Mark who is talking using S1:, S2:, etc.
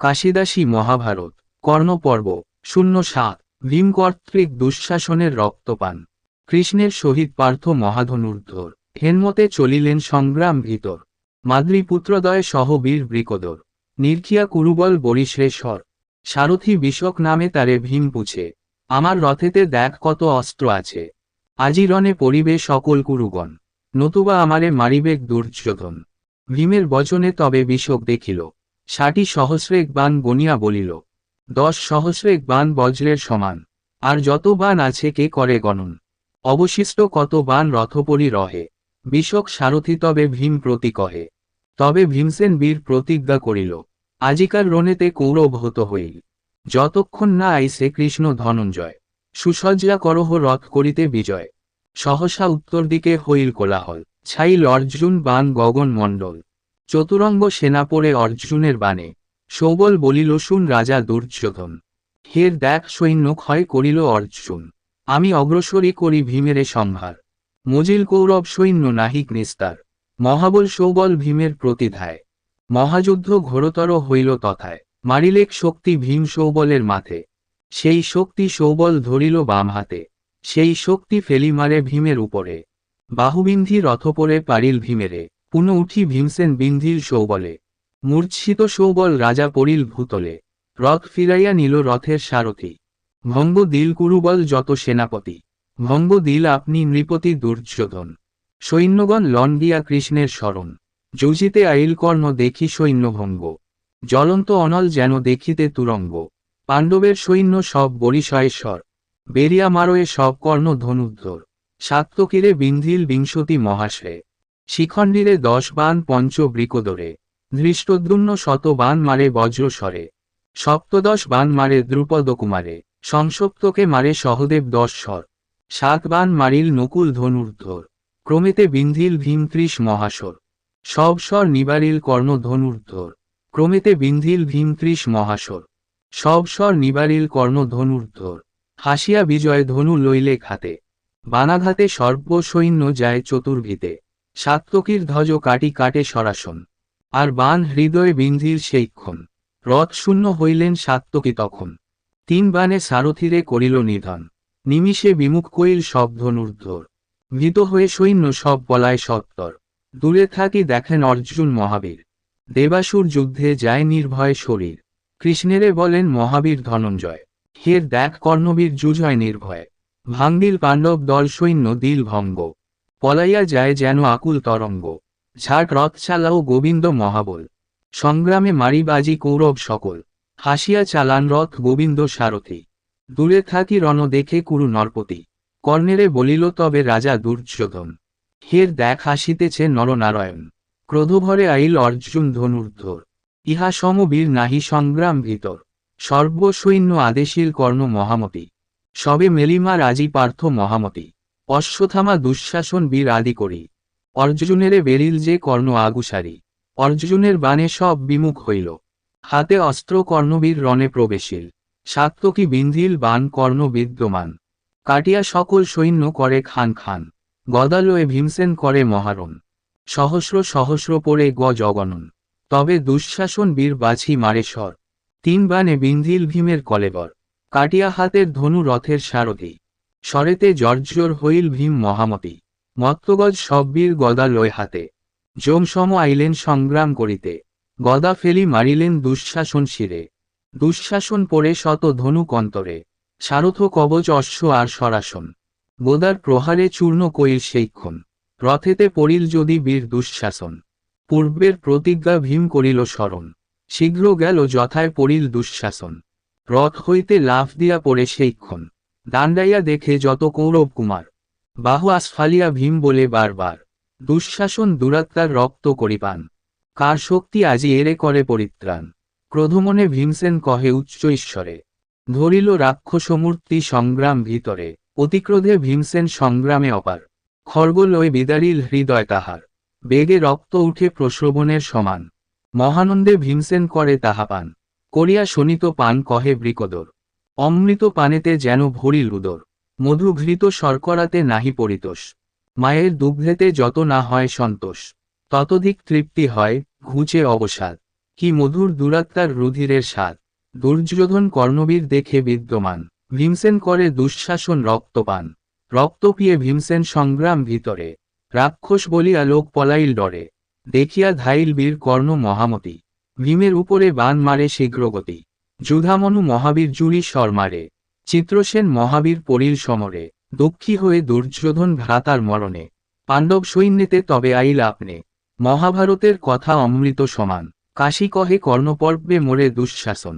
S1: কাশিদাসী মহাভারত, কর্ণপর্ব শূন্য সাত ভীম কর্তৃক দুঃশাসনের রক্তপান। কৃষ্ণের সহিত পার্থ মহাধনুর্ধর, হেনমতে চলিলেন সংগ্রাম ভিতর। মাদ্রীপুত্রদয় সহ বীর বৃকদর, নির্খিয়া কুরুবল বরিশ্রেশ্বর সারথি বিষক নামে তারে ভীম পুছে, আমার রথেতে দেখ কত অস্ত্র আছে। আজিরণে পরিবে সকল কুরুগণ, নতুবা আমারে মারিবেক দুর্যোধন। ভীমের বচনে তবে বিষক দেখিল ষাটি সহস্রেক বান গনিয়া বলিল, দশ সহস্রেক বান বজ্রের সমান, আর যত বান আছে কে করে গণন? অবশিষ্ট কত বান রথপরি রহে? বিষক সারথি তবে ভীম প্রতি কহে। তবে ভীমসেন বীর প্রতিজ্ঞা করিল, আজিকার রণেতে কৌরব হত হইল। যতক্ষণ না আইসে কৃষ্ণ ধনঞ্জয়, সুসজ্জা করহ রথ করিতে বিজয়। সহসা উত্তর দিকে হইল কোলাহল, ছাইল অর্জুন বান গগন মণ্ডল। চতুরঙ্গ সেনা পড়ে অর্জুনের বাণে। সৌবল বলিল, শুন রাজা দুর্যোধন। হের দেখ সৈন্য ক্ষয় করিল অর্জুন। আমি অগ্রসরই করি ভীমেরে সংহার মজিল কৌরব সৈন্য নাহিক নিস্তার। মহাবল সৌবল ভীমের প্রতিধায়। মহাযুদ্ধ ঘোরতর হইল তথায়। মারিলেক শক্তি ভীম সৌবলের মাথে। সেই শক্তি সৌবল ধরিল বাম হাতে। সেই শক্তি ফেলি মারে ভীমের উপরে। বাহুবিন্ধি রথপরে পারিল ভীমেরে। পুন উঠি ভীমসেন বিন্ধির সৌবলে মূর্ছিত সৌবল রাজা পড়িল ভূতলে। রথ ফিরাইয়া নিল রথের সারথি। ভঙ্গ দিল কুরুবল যত সেনাপতি। ভঙ্গ দিল আপনি নৃপতি দুর্যোধন। সৈন্যগণ লন গিয়া কৃষ্ণের স্মরণ যৌজিতে আইল কর্ণ দেখি সৈন্যভঙ্গ জ্বলন্ত অনল যেন দেখিতে তুরঙ্গ। পাণ্ডবের সৈন্য সব বরিশয়েশ্বর বেরিয়া মারোয়ে সব কর্ণ ধনুদ্ধর। সাত্তকিরে বিন্ধিল বিংশতি মহাশ্রে শিখণ্ডীরে দশ বান পঞ্চ বৃকোদরে ধৃষ্টদ্যুন্ন শত বান মারে বজ্রস্বরে, সপ্তদশ বান মারে দ্রুপদ কুমারে সংসপ্তকে মারে সহদেব দশ স্বর সাত বান মারিল নকুল ধনুর্ধর, ক্রমেতে বিন্ধিল ভীম ত্রিশ মহাসর, সব স্বর নিবারিল কর্ণ ধনুর্ধর, ক্রমেতে বিন্ধিল ভীম ত্রিশ মহাসর, সব স্বর নিবারিল কর্ণ ধনুর্ধর, হাসিয়া বিজয় ধনু লইলে খাতে বানাঘাতে সর্ব সৈন্য যায় চতুর্ভিতে। সাত্তকীর ধ্বজ কাটি কাটে সরাসন। আর বান হৃদয়ে বিন্ধির সেইক্ষণ রথ শূন্য হইলেন সাত্তকী তখন। তিন বানে সারথিরে করিল নিধন। নিমিষে বিমুখ কইল সব ধনুর্ধর ভীত হয়ে সৈন্য সব বলায় সত্তর। দূরে থাকি দেখেন অর্জুন মহাবীর। দেবাসুর যুদ্ধে যায় নির্ভয় শরীর। কৃষ্ণেরে বলেন মহাবীর ধনঞ্জয়। হের দেখ কর্ণবীর যুজয় নির্ভয়। ভাঙ্গিল পাণ্ডব দল সৈন্য দিল ভঙ্গ। পলাইয়া যায় যেন আকুল তরঙ্গ। ঝাট রথ চালাও গোবিন্দ মহাবল। সংগ্রামে মারিবাজি কৌরব সকল। হাসিয়া চালান রথ গোবিন্দ সারথি। দূরে থাকি রণ দেখে কুরু নরপতি। কর্ণেরে বলিল, তবে রাজা দুর্যোধন, হের দেখ হাসিতেছে নরনারায়ণ। ক্রোধভরে আইল অর্জুন ধনুর্ধর। ইহা সমবীর নাহি সংগ্রাম ভিতর। সর্বসৈন্য আদেশীল কর্ণ মহামতি। সবে মেলিমা রাজি পার্থ মহামতি। অশ্বথামা দুঃশাসন বীর আদি করি। অর্জুনেরে বেরিল যে কর্ণ আগুসারি। অর্জুনের বাণে সব বিমুখ হইল। হাতে অস্ত্র কর্ণবীর রণে প্রবেশিল। সাত্তকী বিন্ধিল বান কর্ণ বিদ্যমান। কাটিয়া সকল সৈন্য করে খান খান। গদালয়ে ভীমসেন করে মহারণ। সহস্র সহস্র পরে গ জগনন। তবে দুঃশাসন বীর বাছি মারে স্বর। তিন বানে বিন্ধিল ভীমের কলেবর। কাটিয়া হাতের ধনু রথের সারথি। স্বরেতে জর্জর হইল ভীম মহামতি। মত্তগজ সব বীর গদা লয় হাতে। যমসম আইলেন সংগ্রাম করিতে। গদা ফেলি মারিলেন দুঃশাসন শিরে। দুঃশাসন পরে শত ধনু কন্তরে। সারথ কবচ অশ্ব আর সরাসন। গোদার প্রহারে চূর্ণ কইল সেইক্ষণ। রথেতে পড়িল যদি বীর দুঃশাসন। পূর্বের প্রতিজ্ঞা ভীম করিল স্মরণ। শীঘ্র গেল যথায় পড়িল দুঃশাসন। রথ হইতে লাফ দিয়া পড়ে সেইক্ষণ। দাণ্ডাইয়া দেখে যত কৌরব কুমার। বাহু আসফালিয়া ভীম বলে বারবার। দুঃশাসন দুরাত্মার রক্ত করিপান। কার শক্তি আজি এরে করে পরিত্রাণ? ক্রোধমনে ভীমসেন কহে উচ্চ ঈশ্বরে। ধরিল রাক্ষসমূর্তি সংগ্রাম ভিতরে। অতিক্রোধে ভীমসেন সংগ্রামে অপার। খর্গ লয় বিদারিল হৃদয় তাহার। বেগে রক্ত উঠে প্রশ্রবণের সমান। মহানন্দে ভীমসেন করে তাহা পান করিয়া শোনিত পান কহে বৃকদর। অমৃত পানেতে যেন ভরিল উদর মধু ঘৃত শর্করাতে নাহি পরিতোষ। মায়ের দুগ্ধেতে যত না হয় সন্তোষ। ততধিক তৃপ্তি হয় ঘুচে অবসাদ। কি মধুর দুরাত্মার রুধিরের স্বাদ। দুর্যোধন কর্ণবীর দেখে বিদ্যমান। ভীমসেন করে দুঃশাসন রক্তপান। রক্ত পিয়ে ভীমসেন সংগ্রাম ভিতরে। রাক্ষস বলিয়া লোক পলাইল ডরে। দেখিয়া ধাইল বীর কর্ণ মহামতি। ভীমের উপরে বান মারে শীঘ্রগতি। যুধামনু মহাবীর জুড়ি শর্মারে, চিত্রসেন মহাবীর পরিল সমরে, দুঃখী হয়ে দুর্যোধন ভ্রাতার মরণে, পাণ্ডব সৈন্যেতে তবে আইল আপনে মহাভারতের কথা অমৃত সমান, কাশী কহে কর্ণপর্বে মোরে দুঃশাসন।